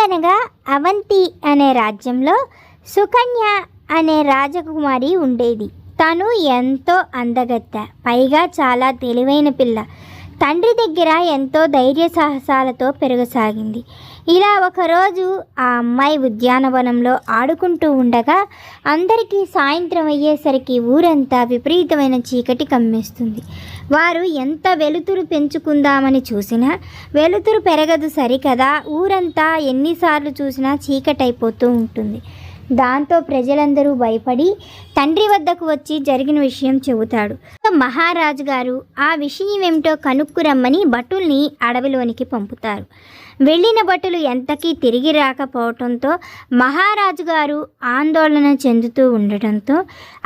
అనగనగా అవంతి అనే రాజ్యంలో సుకన్య అనే రాజకుమారి ఉండేది. తను ఎంతో అందగత్త పైగా చాలా తెలివైన పిల్ల. తండ్రి దగ్గర ఎంతో ధైర్య సాహసాలతో పెరగసాగింది. ఇలా ఒకరోజు ఆ అమ్మాయి ఉద్యానవనంలో ఆడుకుంటూ ఉండగా అందరికీ సాయంత్రం అయ్యేసరికి ఊరంతా విపరీతమైన చీకటి కమ్మేస్తుంది. వారు ఎంత వెలుతురు పెంచుకుందామని చూసినా వెలుతురు పెరగదు సరికదా ఊరంతా ఎన్నిసార్లు చూసినా చీకటైపోతూ ఉంటుంది. దాంతో ప్రజలందరూ భయపడి తండ్రి వద్దకు వచ్చి జరిగిన విషయం చెబుతాడు. మహారాజు గారు ఆ విషయం ఏమిటో కనుక్కురమ్మని భటుల్ని అడవిలోనికి పంపుతారు. వెళ్ళిన భటులు ఎంతకీ తిరిగి రాకపోవటంతో మహారాజు గారు ఆందోళన చెందుతూ ఉండటంతో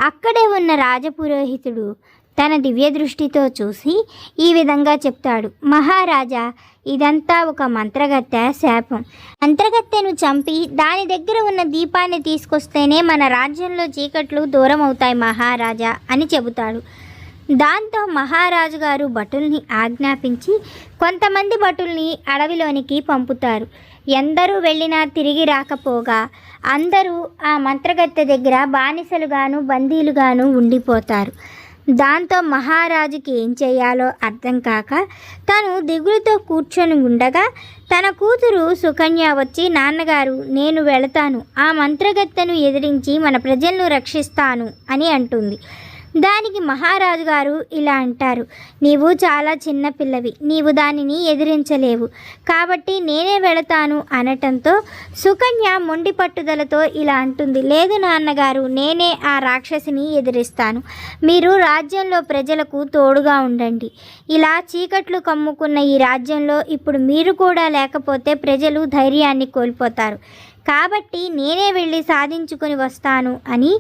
అక్కడే ఉన్న రాజపురోహితుడు తన దివ్య దృష్టితో చూసి ఈ విధంగా చెప్తాడు. మహారాజా ఇదంతా ఒక మంత్రగత్తె శాపం. మంత్రగత్తెను చంపి దాని దగ్గర ఉన్న దీపాన్ని తీసుకొస్తేనే మన రాజ్యంలో చీకట్లు దూరం అవుతాయి మహారాజా అని చెబుతాడు. దాంతో మహారాజు గారు భటుల్ని ఆజ్ఞాపించి కొంతమంది భటుల్ని అడవిలోనికి పంపుతారు. ఎందరూ వెళ్ళినా తిరిగి రాకపోగా అందరూ ఆ మంత్రగత్తె దగ్గర బానిసలుగాను బందీలుగాను ఉండిపోతారు. దాంతో మహారాజుకి ఏం చేయాలో అర్థం కాక తను దిగులుతో కూర్చొని ఉండగా తన కూతురు సుకన్య వచ్చి నాన్నగారు నేను వెళతాను. ఆ మంత్రగత్తెను ఎదిరించి మన ప్రజలను రక్షిస్తాను అని అంటుంది. దానికి మహారాజు గారు ఇలా అంటారు నీవు చాలా చిన్న పిల్లవి నీవు దానిని ఎదిరించలేవు. కాబట్టి నేనే వెళతాను అనటంతో సుకన్య మొండి పట్టుదలతో ఇలా అంటుంది లేదు నాన్నగారు నేనే ఆ రాక్షసిని ఎదిరిస్తాను. మీరు రాజ్యంలో ప్రజలకు తోడుగా ఉండండి. ఇలా చీకట్లు కమ్ముకున్న ఈ రాజ్యంలో ఇప్పుడు మీరు కూడా లేకపోతే ప్రజలు ధైర్యాన్ని కోల్పోతారు. కాబట్టి నేనే వెళ్ళి సాధించుకొని వస్తాను అని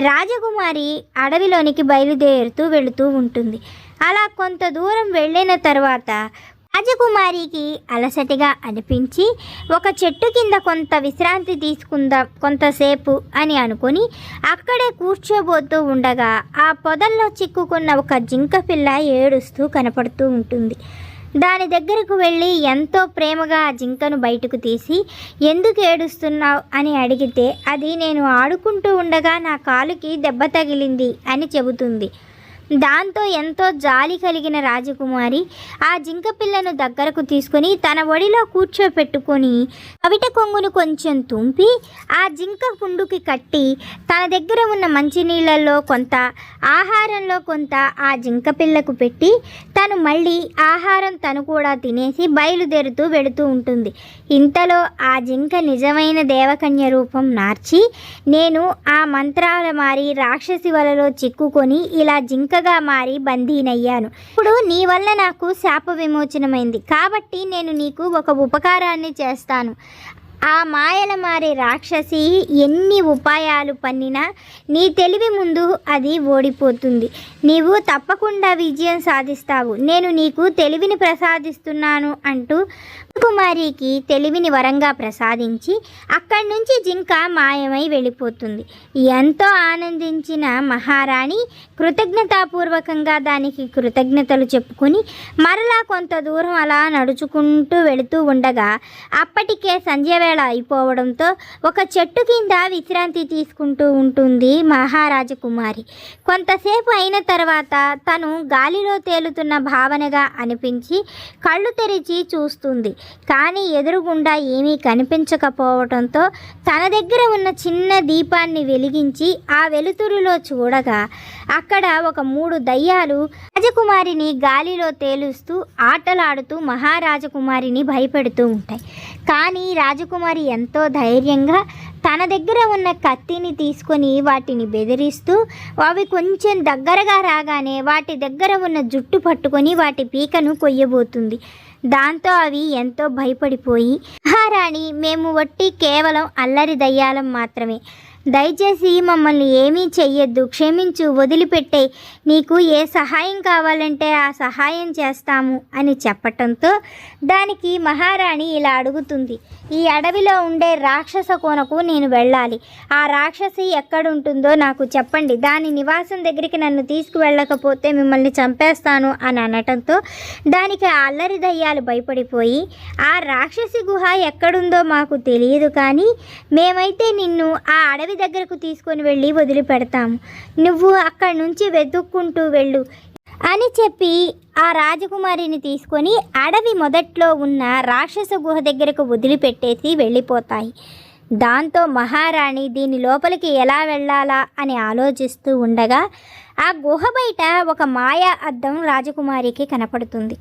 రాజకుమారి అడవిలోనికి బయలుదేరుతూ వెళుతూ ఉంటుంది. అలా కొంత దూరం వెళ్ళిన తర్వాత రాజకుమారికి అలసటిగా అనిపించి ఒక చెట్టు కింద కొంత విశ్రాంతి తీసుకుందాం కొంతసేపు అని అనుకుని అక్కడే కూర్చోబోతూ ఉండగా ఆ పొదల్లో చిక్కుకున్న ఒక జింక పిల్ల ఏడుస్తూ కనపడుతూ ఉంటుంది. దాని దగ్గరకు వెళ్ళి ఎంతో ప్రేమగా ఆ జింకను బయటకు తీసి ఎందుకు ఏడుస్తున్నావు? అని అడిగితే అది నేను ఆడుకుంటూ ఉండగా నా కాలుకి దెబ్బ తగిలింది అని చెబుతుంది. దాంతో ఎంతో జాలి కలిగిన రాజకుమారి ఆ జింక పిల్లను దగ్గరకు తీసుకొని తన ఒడిలో కూర్చోపెట్టుకొని కవిట కొంగును కొంచెం తుంపి ఆ జింక పుండుకి కట్టి తన దగ్గర ఉన్న మంచినీళ్ళల్లో కొంత ఆహారంలో కొంత ఆ జింక పిల్లకు పెట్టి తను మళ్ళీ ఆహారం తను కూడా తినేసి బయలుదేరుతూ వెడుతూ ఉంటుంది. ఇంతలో ఆ జింక నిజమైన దేవకన్య రూపం నార్చి నేను ఆ మంత్రాల మారి రాక్షసి వలలో చిక్కుకొని ఇలా జింక జింకగా మారి బందీనయ్యాను. ఇప్పుడు నీ వల్ల నాకు శాప విమోచనమైంది. కాబట్టి నేను నీకు ఒక ఉపకారాన్ని చేస్తాను. ఆ మాయల మారే రాక్షసి ఎన్ని ఉపాయాలు పన్నినా నీ తెలివి ముందు అది ఓడిపోతుంది. నీవు తప్పకుండా విజయం సాధిస్తావు. నేను నీకు తెలివిని ప్రసాదిస్తున్నాను అంటూ కుమారికి తెలివిని వరంగా ప్రసాదించి అక్కడి నుంచి జింక మాయమై వెళ్ళిపోతుంది. ఎంతో ఆనందించిన మహారాణి కృతజ్ఞతాపూర్వకంగా దానికి కృతజ్ఞతలు చెప్పుకొని మరలా కొంత దూరం అలా నడుచుకుంటూ వెళుతూ ఉండగా అప్పటికే సంధ్యవేళ అయిపోవడంతో ఒక చెట్టు కింద విశ్రాంతి తీసుకుంటూ ఉంటుంది మహారాజకుమారి. కొంతసేపు అయిన తర్వాత తను గాలిలో తేలుతున్న భావనగా అనిపించి కళ్ళు తెరిచి చూస్తుంది. కానీ ఎదురుగుండా ఏమీ కనిపించకపోవడంతో తన దగ్గర ఉన్న చిన్న దీపాన్ని వెలిగించి ఆ వెలుతురులో చూడగా అక్కడ ఒక మూడు దయ్యాలు రాజకుమారిని గాలిలో తేలుస్తూ ఆటలాడుతూ మహారాజకుమారిని భయపెడుతూ ఉంటాయి. కానీ రాజకుమారి ఎంతో ధైర్యంగా తన దగ్గర ఉన్న కత్తిని తీసుకొని వాటిని బెదిరిస్తూ అవి కొంచెం దగ్గరగా రాగానే వాటి దగ్గర ఉన్న జుట్టు పట్టుకొని వాటి పీకను కొయ్యబోతుంది. దాంతో అవి ఎంతో భయపడిపోయి మహారాణి మేము వట్టి కేవలం అల్లరి దయ్యాలం మాత్రమే. దయచేసి మమ్మల్ని ఏమీ చెయ్యొద్దు. క్షమించు వదిలిపెట్టే. నీకు ఏ సహాయం కావాలంటే ఆ సహాయం చేస్తాము అని చెప్పటంతో దానికి మహారాణి ఇలా అడుగుతుంది. ఈ అడవిలో ఉండే రాక్షస కోనకు నేను వెళ్ళాలి. ఆ రాక్షసి ఎక్కడుంటుందో నాకు చెప్పండి. దాని నివాసం దగ్గరికి నన్ను తీసుకువెళ్ళకపోతే మిమ్మల్ని చంపేస్తాను అని అనటంతో దానికి ఆ అల్లరి దయ్యాలు భయపడిపోయి ఆ రాక్షసి గుహ ఎక్కడుందో మాకు తెలియదు కానీ మేమైతే నిన్ను ఆ అడవి దగ్గరకు తీసుకొని వెళ్ళి వదిలిపెడతాము. నువ్వు అక్కడి నుంచి వెతుక్కుంటూ వెళ్ళు అని చెప్పి ఆ రాజకుమారిని తీసుకొని అడవి మొదట్లో ఉన్న రాక్షస గుహ దగ్గరకు వదిలిపెట్టేసి వెళ్ళిపోతాయి. దాంతో మహారాణి దీని లోపలికి ఎలా వెళ్ళాలా అని ఆలోచిస్తూ ఉండగా ఆ గుహ బయట ఒక మాయా అద్దం రాజకుమారికి కనపడుతుంది.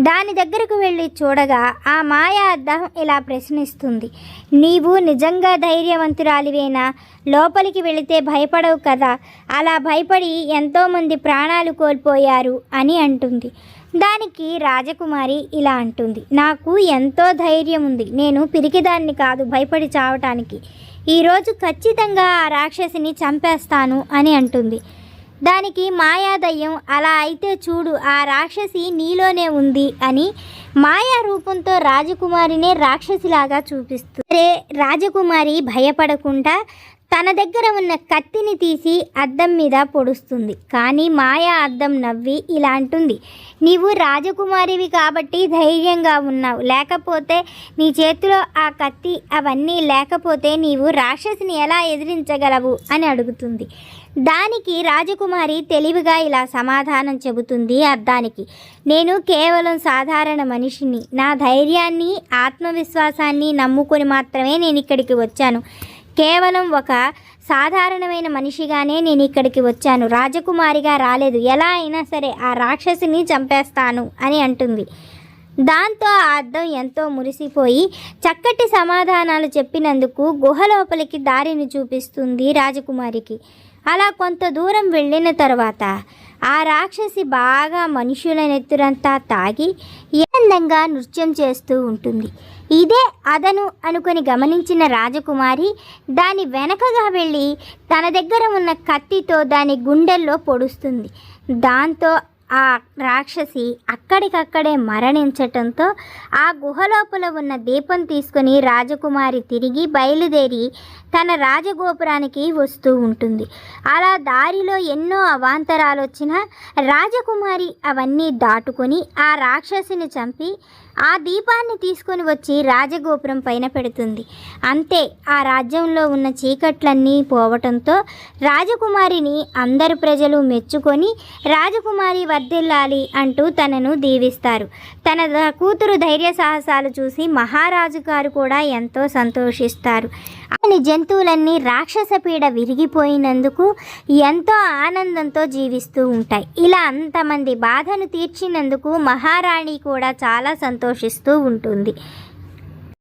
దాని దగ్గరకు వెళ్ళి చూడగా ఆ మాయా అద్దం ఇలా ప్రశ్నిస్తుంది. నీవు నిజంగా ధైర్యవంతురాలివేనా? లోపలికి వెళితే భయపడవు కదా? అలా భయపడి ఎంతోమంది ప్రాణాలు కోల్పోయారు అని అంటుంది. దానికి రాజకుమారి ఇలా అంటుంది. నాకు ఎంతో ధైర్యం ఉంది. నేను పిరికిదాన్ని కాదు భయపడి చావటానికి. ఈరోజు ఖచ్చితంగా ఆ రాక్షసిని చంపేస్తాను అని అంటుంది. దానికి మాయాదయ్యం అలా అయితే చూడు ఆ రాక్షసి నీలోనే ఉంది అని మాయా రూపంతో రాజకుమారినే రాక్షసిలాగా చూపిస్తుంది రే రాజకుమారి భయపడకుండా తన దగ్గర ఉన్న కత్తిని తీసి అద్దం మీద పొడుస్తుంది. కానీ మాయా అద్దం నవ్వి ఇలా అంటుంది. నీవు రాజకుమారివి కాబట్టి ధైర్యంగా ఉన్నావు. లేకపోతే నీ చేతిలో ఆ కత్తి అవన్నీ లేకపోతే నీవు రాక్షసిని ఎలా ఎదిరించగలవు? అని అడుగుతుంది. దానికి రాజకుమారి తెలివిగా ఇలా సమాధానం చెబుతుంది అద్దానికి. నేను కేవలం సాధారణ మనిషిని. నా ధైర్యాన్ని ఆత్మవిశ్వాసాన్ని నమ్ముకొని మాత్రమే నేను ఇక్కడికి వచ్చాను. కేవలం ఒక సాధారణమైన మనిషిగానే నేను ఇక్కడికి వచ్చాను. రాజకుమారిగా రాలేదు. ఎలా అయినా సరే ఆ రాక్షసిని చంపేస్తాను అని అంటుంది. దాంతో ఆ అద్దం ఎంతో మురిసిపోయి చక్కటి సమాధానాలు చెప్పినందుకు గుహ లోపలికి దారిని చూపిస్తుంది రాజకుమారికి. అలా కొంత దూరం వెళ్ళిన తర్వాత ఆ రాక్షసి బాగా మనుషుల నెత్తురంతా తాగి ఆనందంగా నృత్యం చేస్తూ ఉంటుంది. ఇదే అదను అనుకొని గమనించిన రాజకుమారి దాని వెనకగా వెళ్ళి తన దగ్గర ఉన్న కత్తితో దాని గుండెల్లో పొడుస్తుంది. దాంతో ఆ రాక్షసి అక్కడికక్కడే మరణించటంతో ఆ గుహ లోపల ఉన్న దీపం తీసుకొని రాజకుమారి తిరిగి బయలుదేరి తన రాజగోపురానికి వస్తూ ఉంటుంది. అలా దారిలో ఎన్నో అవాంతరాలు వచ్చినా రాజకుమారి అవన్నీ దాటుకొని ఆ రాక్షసిని చంపి ఆ దీపాన్ని తీసుకొని వచ్చి రాజగోపురం పైన పెడుతుంది. అంతే ఆ రాజ్యంలో ఉన్న చీకట్లన్నీ పోవటంతో రాజకుమారిని అందరు ప్రజలు మెచ్చుకొని రాజకుమారి వర్ధిల్లాలి అంటూ తనను దీవిస్తారు. తన కూతురు ధైర్య సాహసాలు చూసి మహారాజు గారు కూడా ఎంతో సంతోషిస్తారు. అన్ని జంతువులన్నీ రాక్షస పీడ విరిగిపోయినందుకు ఎంతో ఆనందంతో జీవిస్తూ ఉంటాయి. ఇలా అంతమంది బాధను తీర్చినందుకు మహారాణి కూడా చాలా సంతోషిస్తూ ఉంటుంది.